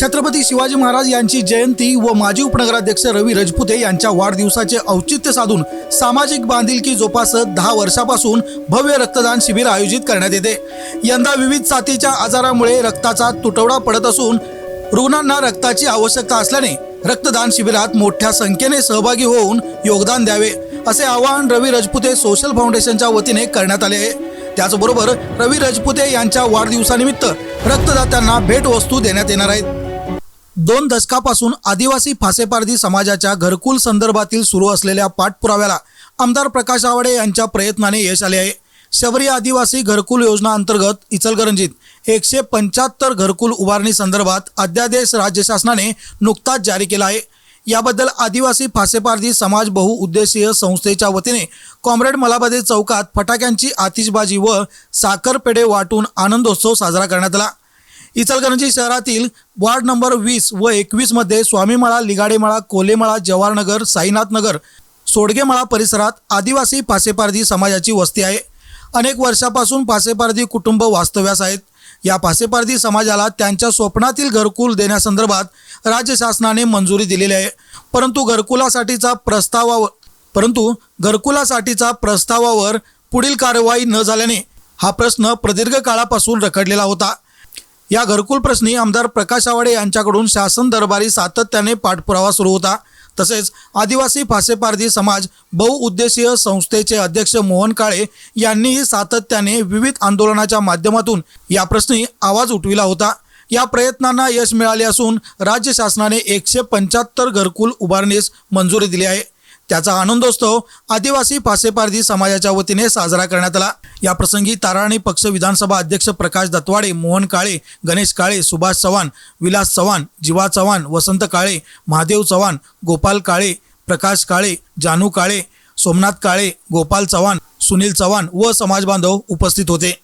छत्रपती शिवाजी महाराज यांची जयंती व माजी उपनगराध्यक्ष रवी रजपुते यांच्या वाढदिवसाचे औचित्य साधून सामाजिक बांधिलकी जोपासत दहा वर्षापासून भव्य रक्तदान शिबिर आयोजित करण्यात येते. यंदा विविध साथीच्या आजारामुळे रक्ताचा तुटवडा पडत असून रुग्णांना रक्ताची आवश्यकता असल्याने रक्तदान शिबिरात मोठ्या संख्येने सहभागी होऊन योगदान द्यावे असे आवाहन रवी रजपुते सोशल फाउंडेशनच्या वतीने करण्यात आले आहे. त्याचबरोबर रवी रजपुते यांच्या वाढदिवसानिमित्त रक्तदात्यांना भेटवस्तू देण्यात येणार आहेत. दोन दशकापासून आदिवासी फासेपारधी समाजाच्या घरकुल संदर्भातील सुरू असलेल्या पाठपुराव्याला आमदार प्रकाश आवाडे यांच्या प्रयत्नाने यश आले आहे. शबरी आदिवासी घरकुल योजना अंतर्गत इचलकरंजीत एकशे पंच्याहत्तर घरकुल उभारणी संदर्भात अध्यादेश राज्य शासनाने नुकताच जारी केला आहे. याबद्दल आदिवासी फासेपारधी समाज बहुउद्देशीय संस्थेच्या वतीने कॉम्रेड मलाबादे चौकात फटाक्यांची आतिषबाजी व साखरपेढे वाटून आनंदोत्सव साजरा करण्यात आला. इचलकरंजी शहरातील वार्ड नंबर वीस व एकवीसमध्ये स्वामीमळा लिगाडेमळा कोलेमळा जवाहरनगर साईनाथनगर सोडगेमळा परिसरात आदिवासी फासेपारधी समाजाची वस्ती आहे. अनेक वर्षापासून फासेपारधी कुटुंब वास्तव्यास आहेत. या पासेपारधी समाजाला त्यांच्या स्वप्नातील घरकुल देण्यासंदर्भात राज्य शासनाने मंजुरी दिलेली आहे. परंतु घरकुलासाठीचा प्रस्तावावर परंतु घरकुलासाठीचा प्रस्तावावर पुढील कारवाई न झाल्याने हा प्रश्न प्रदीर्घ काळापासून रखडलेला होता. या घरकुल प्रश्नी आमदार प्रकाश आवाडे यांच्याकडून शासन दरबारी सातत्याने पाठपुरावा सुरू होता. तसेच आदिवासी फासेपारधी समाज बहुउद्देशीय संस्थेचे अध्यक्ष मोहन काळे यांनीही सातत्याने विविध आंदोलनाच्या माध्यमातून या प्रश्नी आवाज उठविला होता. या प्रयत्नांना यश मिळाले असून राज्य शासनाने एकशे पंच्याहत्तर घरकुल उभारणीस मंजुरी दिली आहे. त्याचा आनंदोत्सव आदिवासी फासेपारधी समाजाच्या वतीने साजरा करण्यात आला. या प्रसंगी ताराणी पक्ष विधानसभा अध्यक्ष प्रकाश दत्वाडे मोहन काळे गणेश काळे सुभाष चव्हाण विलास चव्हाण जीवा चव्हाण वसंत काळे महादेव चव्हाण गोपाल काळे प्रकाश काळे जानू काळे सोमनाथ काळे गोपाल चव्हाण सुनील चव्हाण व समाज बांधव उपस्थित होते.